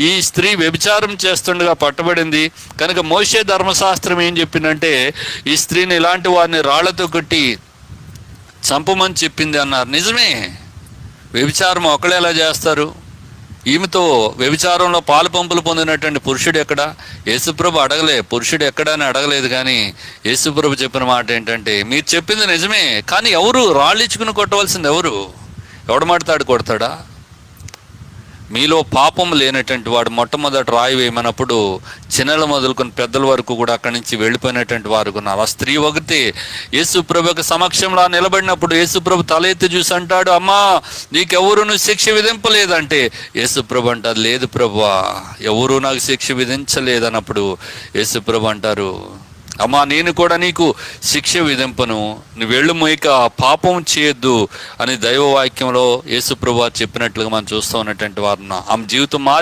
ఈ స్త్రీ వ్యభిచారం చేస్తుండగా పట్టబడింది. కనుక మోసే ధర్మశాస్త్రం ఏం చెప్పిందంటే ఈ స్త్రీని ఇలాంటి వారిని రాళ్ళతో కొట్టి చంపమని చెప్పింది అన్నారు. నిజమే. వ్యభిచారం ఒకళ్ళు ఎలా చేస్తారు? ఈమెతో వ్యభిచారంలో పాలు పంపులు పొందినటువంటి పురుషుడు ఎక్కడ? యేసుప్రభు అడగలే. పురుషుడు ఎక్కడ అని అడగలేదు కానీ యేసుప్రభు చెప్పిన మాట ఏంటంటే మీరు చెప్పింది నిజమే కానీ ఎవరు రాళ్ళు ఇచ్చుకుని కొట్టవలసింది ఎవరు? ఎవడమాడతాడు కొడతాడా? మీలో పాపం లేనటువంటి వాడు మొట్టమొదటి రాయి వేయమన్నప్పుడు చిన్నల మొదలుకొని పెద్దల వరకు కూడా అక్కడి నుంచి వెళ్ళిపోయినటువంటి వారు ఉన్నారు. ఆ స్త్రీ ఒకటి యేసుప్రభు యొక్క సమక్షంలో నిలబడినప్పుడు యేసుప్రభు తల ఎత్తి చూసి అంటాడు అమ్మా నీకెవరును శిక్ష విధింపలేదంటే. యేసుప్రభు అంటారు లేదు ప్రభు ఎవరు నాకు శిక్ష విధించలేదన్నప్పుడు యేసుప్రభు అంటారు అమ్మా నేను కూడా నీకు శిక్ష విధింపను. నువ్వు వెళ్ళు ఇక పాపం చేయొద్దు అని దైవ వాక్యంలో యేసుప్రభు చెప్పినట్లుగా మనం చూస్తూ ఉన్నటువంటి వారు ఆమె జీవితం మారి